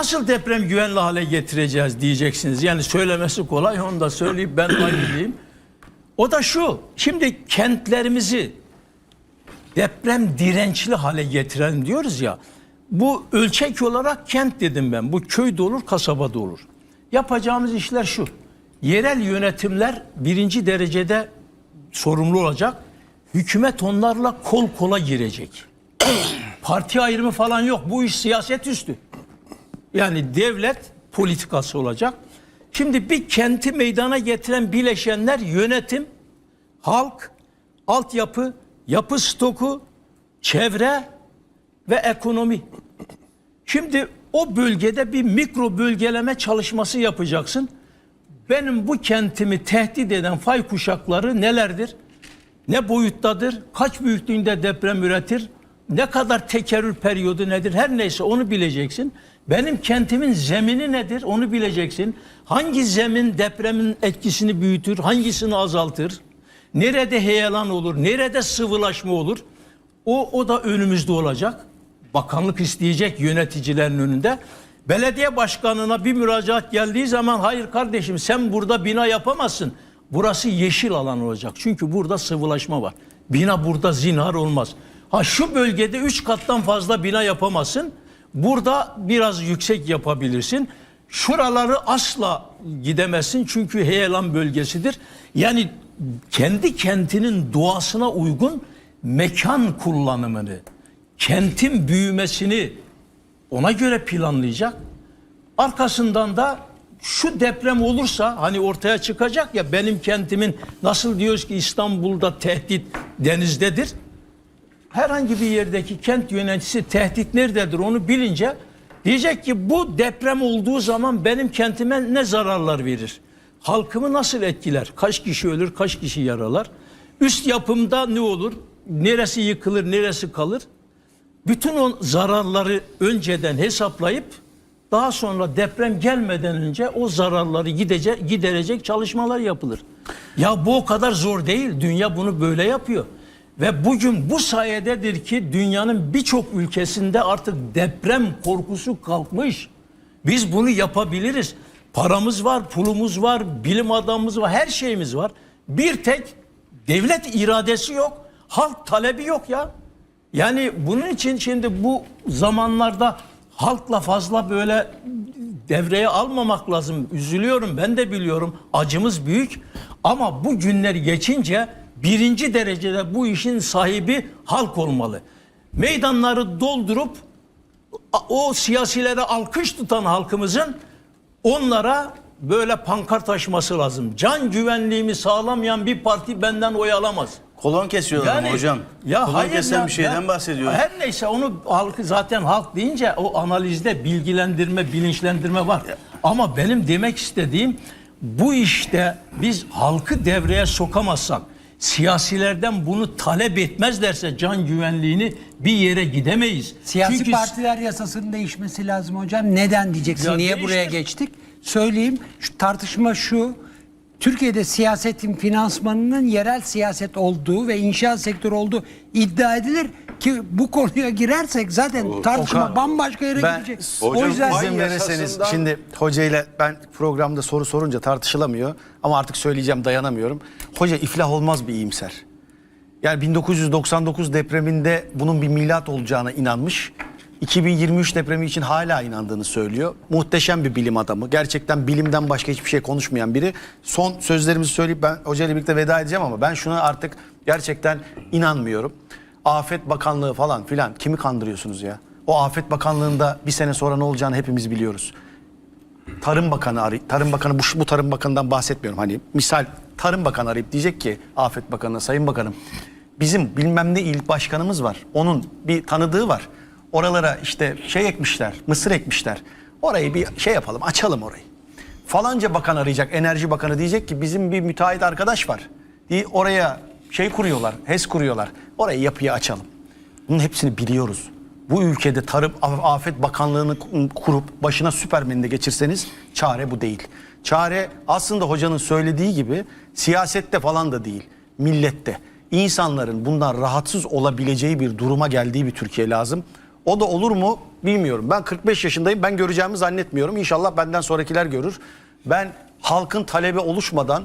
Nasıl deprem güvenli hale getireceğiz diyeceksiniz. Yani söylemesi kolay onu da söyleyip ben ayrılayım. O da şu. Şimdi kentlerimizi deprem dirençli hale getirelim diyoruz ya. Bu ölçek olarak kent dedim ben. Bu köyde olur, kasabada olur. Yapacağımız işler şu. Yerel yönetimler birinci derecede sorumlu olacak. Hükümet onlarla kol kola girecek. Parti ayrımı falan yok. Bu iş siyaset üstü. Yani devlet politikası olacak. Şimdi bir kenti meydana getiren bileşenler yönetim, halk, altyapı, yapı stoku, çevre ve ekonomi. Şimdi o bölgede bir mikro bölgeleme çalışması yapacaksın. Benim bu kentimi tehdit eden fay kuşakları nelerdir? Ne boyuttadır? Kaç büyüklüğünde deprem üretir? Ne kadar tekerrür periyodu nedir? Her neyse onu bileceksin. Benim kentimin zemini nedir? Onu bileceksin. Hangi zemin depremin etkisini büyütür? Hangisini azaltır? Nerede heyelan olur? Nerede sıvılaşma olur? O, o da önümüzde olacak. Bakanlık isteyecek yöneticilerin önünde. Belediye başkanına bir müracaat geldiği zaman hayır kardeşim sen burada bina yapamazsın. Burası yeşil alan olacak. Çünkü burada sıvılaşma var. Bina burada zinhar olmaz. Ha şu bölgede 3 kattan fazla bina yapamazsın. Burada biraz yüksek yapabilirsin. Şuraları asla gidemezsin çünkü heyelan bölgesidir. Yani kendi kentinin doğasına uygun mekan kullanımını, kentin büyümesini ona göre planlayacak. Arkasından da şu deprem olursa hani ortaya çıkacak ya benim kentimin nasıl diyoruz ki İstanbul'da tehdit denizdedir. Herhangi bir yerdeki kent yöneticisi tehdit nerededir onu bilince diyecek ki bu deprem olduğu zaman benim kentime ne zararlar verir? Halkımı nasıl etkiler? Kaç kişi ölür, kaç kişi yaralar? Üst yapımda ne olur? Neresi yıkılır, neresi kalır? Bütün o zararları önceden hesaplayıp daha sonra deprem gelmeden önce o zararları gidecek, giderecek çalışmalar yapılır. Ya bu o kadar zor değil. Dünya bunu böyle yapıyor. Ve bugün bu sayededir ki dünyanın birçok ülkesinde artık deprem korkusu kalkmış. Biz bunu yapabiliriz. Paramız var, pulumuz var, bilim adamımız var, her şeyimiz var. Bir tek devlet iradesi yok, halk talebi yok ya. Yani bunun için şimdi bu zamanlarda halkla fazla böyle devreye almamak lazım. Üzülüyorum ben de biliyorum acımız büyük ama bu günler geçince birinci derecede bu işin sahibi halk olmalı. Meydanları doldurup o siyasilere alkış tutan halkımızın onlara böyle pankart açması lazım. Can güvenliğimi sağlamayan bir parti benden oy alamaz. Kolon kesiyorlar ama hocam. Ya Kolon hayır kesen ya, bir şeyden ya, bahsediyoruz. Her neyse onu halkı zaten halk deyince o analizde bilgilendirme, bilinçlendirme var. Ama benim demek istediğim bu işte biz halkı devreye sokamazsak siyasilerden bunu talep etmezlerse can güvenliğini bir yere gidemeyiz. Siyasi Çünkü partiler yasasının değişmesi lazım hocam. Neden diyeceksin? Ya Niye değiştir. buraya geçtik? Söyleyeyim. Şu tartışma şu. Türkiye'de siyasetin finansmanının yerel siyaset olduğu ve inşaat sektörü olduğu iddia edilir ki bu konuya girersek zaten tartışma Okan, bambaşka yere ben- gidecek. Hocam, o yüzden izin verirseniz yasasından- şimdi hocayla ben programda soru sorunca tartışılamıyor ama artık söyleyeceğim dayanamıyorum. Hoca iflah olmaz bir iyimser. Yani 1999 depreminde bunun bir milat olacağına inanmış. 2023 depremi için hala inandığını söylüyor. Muhteşem bir bilim adamı. Gerçekten bilimden başka hiçbir şey konuşmayan biri. Son sözlerimizi söyleyip ben hocayla birlikte veda edeceğim ama ben şuna artık gerçekten inanmıyorum. Afet Bakanlığı falan filan kimi kandırıyorsunuz ya? O Afet Bakanlığı'nda bir sene sonra ne olacağını hepimiz biliyoruz. Tarım Bakanı arayıp, Tarım Bakanı bu, bu Tarım Bakanı'ndan bahsetmiyorum. Hani misal Tarım Bakanı arayıp diyecek ki Afet Bakanı'na Sayın Bakanım bizim bilmem ne il başkanımız var. Onun bir tanıdığı var. Oralara işte şey ekmişler, mısır ekmişler. Orayı bir şey yapalım, açalım orayı. Falanca bakan arayacak, enerji bakanı diyecek ki bizim bir müteahhit arkadaş var. Oraya şey kuruyorlar, HES kuruyorlar. Orayı yapıya açalım. Bunun hepsini biliyoruz. Bu ülkede Tarım Af- Afet Bakanlığı'nı kurup başına Süpermen'i de geçirseniz çare bu değil. Çare aslında hocanın söylediği gibi siyasette falan da değil, millette. İnsanların bundan rahatsız olabileceği bir duruma geldiği bir Türkiye lazım. O da olur mu bilmiyorum. Ben 45 yaşındayım. Ben göreceğimi zannetmiyorum. İnşallah benden sonrakiler görür. Ben halkın talebi oluşmadan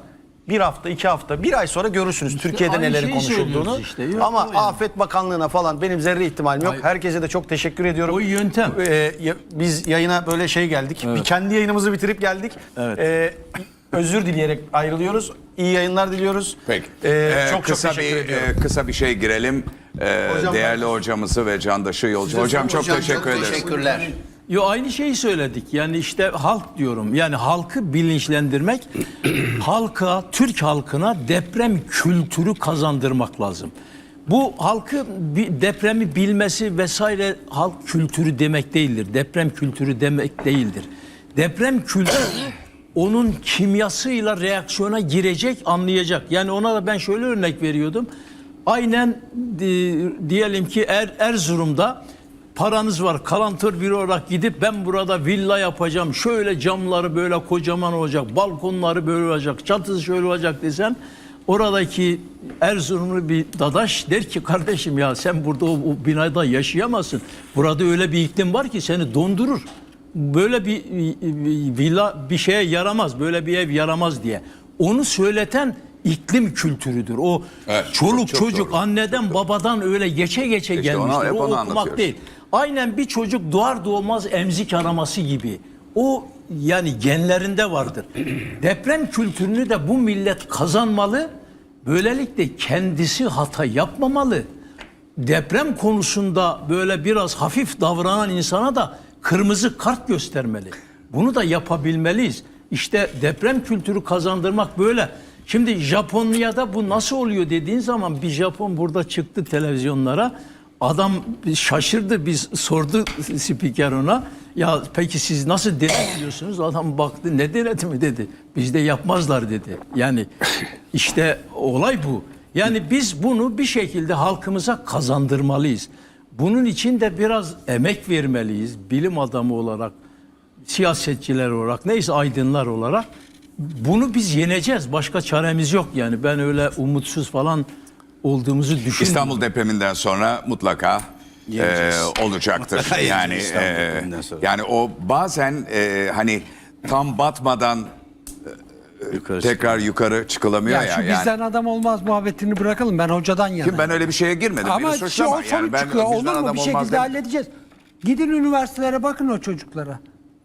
bir hafta, iki hafta, bir ay sonra görürsünüz Türkiye'de aynı nelerin konuşulduğunu. işte. Yok, Ama yani. Afet Bakanlığı'na falan benim zerre ihtimalim yok. Hayır. Herkese de çok teşekkür ediyorum. O yöntem. Ee, ya- biz yayına böyle şey geldik. Bir kendi yayınımızı bitirip geldik. Evet. Ee, özür dileyerek ayrılıyoruz. İyi yayınlar diliyoruz. Peki. Ee, Ee, çok kısa çok teşekkür bir ediyorum. e, kısa bir şey girelim. Ee, Hocam değerli ben- hocamızı ve Candaş'ı yolcu. Hocam çok Hocam teşekkür çok ederiz. teşekkürler. Yo aynı şeyi söyledik. Yani işte halk diyorum. Yani halkı bilinçlendirmek, halka, Türk halkına deprem kültürü kazandırmak lazım. Bu halkı depremi bilmesi vesaire halk kültürü demek değildir. Deprem kültürü demek değildir. Deprem kültürü onun kimyasıyla reaksiyona girecek, anlayacak. Yani ona da ben şöyle örnek veriyordum. Aynen diyelim ki er, Erzurum'da paranız var kalantör biri olarak gidip ben burada villa yapacağım. Şöyle camları böyle kocaman olacak. Balkonları böyle olacak. Çatısı şöyle olacak desen oradaki Erzurumlu bir dadaş der ki kardeşim ya sen burada o, o binada yaşayamazsın. Burada öyle bir iklim var ki seni dondurur. Böyle bir villa bir şeye yaramaz. Böyle bir ev yaramaz diye. Onu söyleten iklim kültürüdür. O Evet, çoluk çok- çok çocuk doğru. anneden babadan öyle geçe geçe İşte ona- gelmiştir. hep o okumak değil. Aynen bir çocuk doğar doğmaz emzik araması gibi. O yani genlerinde vardır. Deprem kültürünü de bu millet kazanmalı. Böylelikle kendisi hata yapmamalı. Deprem konusunda böyle biraz hafif davranan insana da kırmızı kart göstermeli. Bunu da yapabilmeliyiz. İşte deprem kültürü kazandırmak böyle. Şimdi Japonya'da bu nasıl oluyor dediğin zaman bir Japon burada çıktı televizyonlara. Adam şaşırdı biz sordu spiker ona. Ya peki siz nasıl denetliyorsunuz? Adam baktı ne denetimi dedi. Bizde yapmazlar dedi. Yani işte olay bu. Yani biz bunu bir şekilde halkımıza kazandırmalıyız. Bunun için de biraz emek vermeliyiz. Bilim adamı olarak, siyasetçiler olarak, neyse aydınlar olarak. Bunu biz yeneceğiz. Başka çaremiz yok yani. Ben öyle umutsuz falan olduğumuzu düşünmüyorum. İstanbul depreminden sonra mutlaka e, olacaktır. Mutlaka yani e, yani o bazen e, hani tam batmadan Yukarı tekrar yukarı çıkılamıyor Ya ya. şu yani. bizden adam olmaz muhabbetini bırakalım. Ben hocadan yanayım. Kim ben öyle bir şeye girmedim. Ama o sonuç Yani ben çıkıyor. Olur mu? Bir şekilde halledeceğiz. Gidin üniversitelere bakın o çocuklara.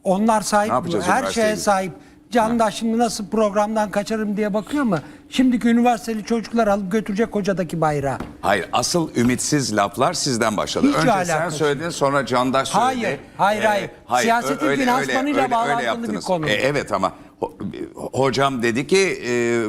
Onlar sahip Ne yapacağız her şeye sahip. Candaş şimdi nasıl programdan kaçarım diye bakıyor mu? Şimdiki üniversiteli çocuklar alıp götürecek hocadaki bayrağı. Hayır asıl ümitsiz laflar sizden başladı. Hiç Önce sen alakası söyledin sonra Candaş söyledi. Hayır, hayır, hayır. Siyasetin finansmanıyla bağlantılı bir yaptınız. konu. E, evet ama ho- hocam dedi ki e,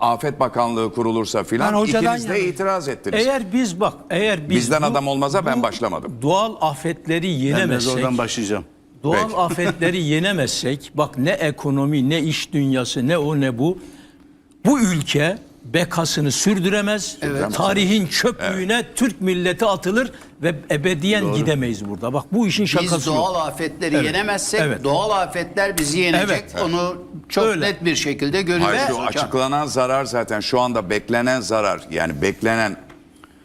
Afet Bakanlığı kurulursa Ben filan hocadan ikiniz de yanayım. itiraz ettiniz. Eğer biz bak, eğer biz Bizden bu- adam olmaza ben başlamadım. Doğal afetleri Ben biraz yenemezsek, oradan başlayacağım. Doğal Peki. afetleri yenemezsek, bak ne ekonomi, ne iş dünyası, ne o ne bu. Bu ülke bekasını sürdüremez. Tarihin çöplüğüne Türk milleti atılır ve ebediyen gidemeyiz burada. Bak bu işin Biz şakası doğal yok. afetleri Evet. yenemezsek Evet. doğal afetler bizi yenecek. Evet. Onu çok Öyle. net bir şekilde görüyoruz. Hayır şu açıklanan zarar zaten şu anda beklenen zarar yani beklenen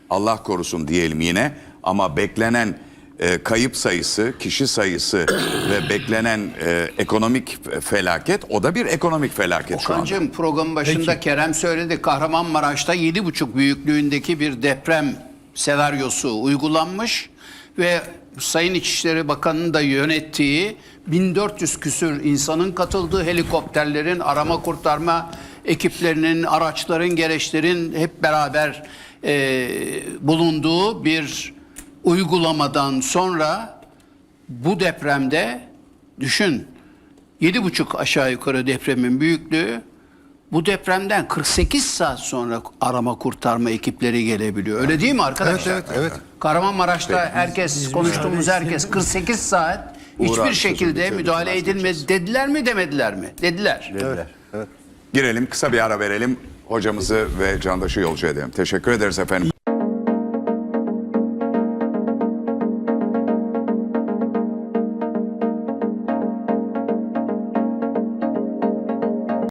Allah korusun diyelim yine ama beklenen e, kayıp sayısı, kişi sayısı ve beklenen e, ekonomik felaket o da bir ekonomik felaket şu anda. Okan'cığım programın başında Kerem söyledi. Kahramanmaraş'ta 7,5 büyüklüğündeki bir deprem senaryosu uygulanmış ve Sayın İçişleri Bakanı'nın da yönettiği 1400 küsür insanın katıldığı helikopterlerin arama kurtarma ekiplerinin, araçların, gereçlerin hep beraber e, bulunduğu bir uygulamadan sonra bu depremde düşün 7,5 aşağı yukarı depremin büyüklüğü. Bu depremden 48 saat sonra arama kurtarma ekipleri gelebiliyor. Öyle değil mi arkadaşlar? Evet, evet, evet. Kahramanmaraş'ta herkes konuştuğumuz herkes 48 saat hiçbir Uğraştı şekilde müdahale edilmedi. Dediler mi demediler mi? Dediler. Girelim kısa bir ara verelim hocamızı ve Candaş'ı yolcu edelim. Teşekkür ederiz efendim.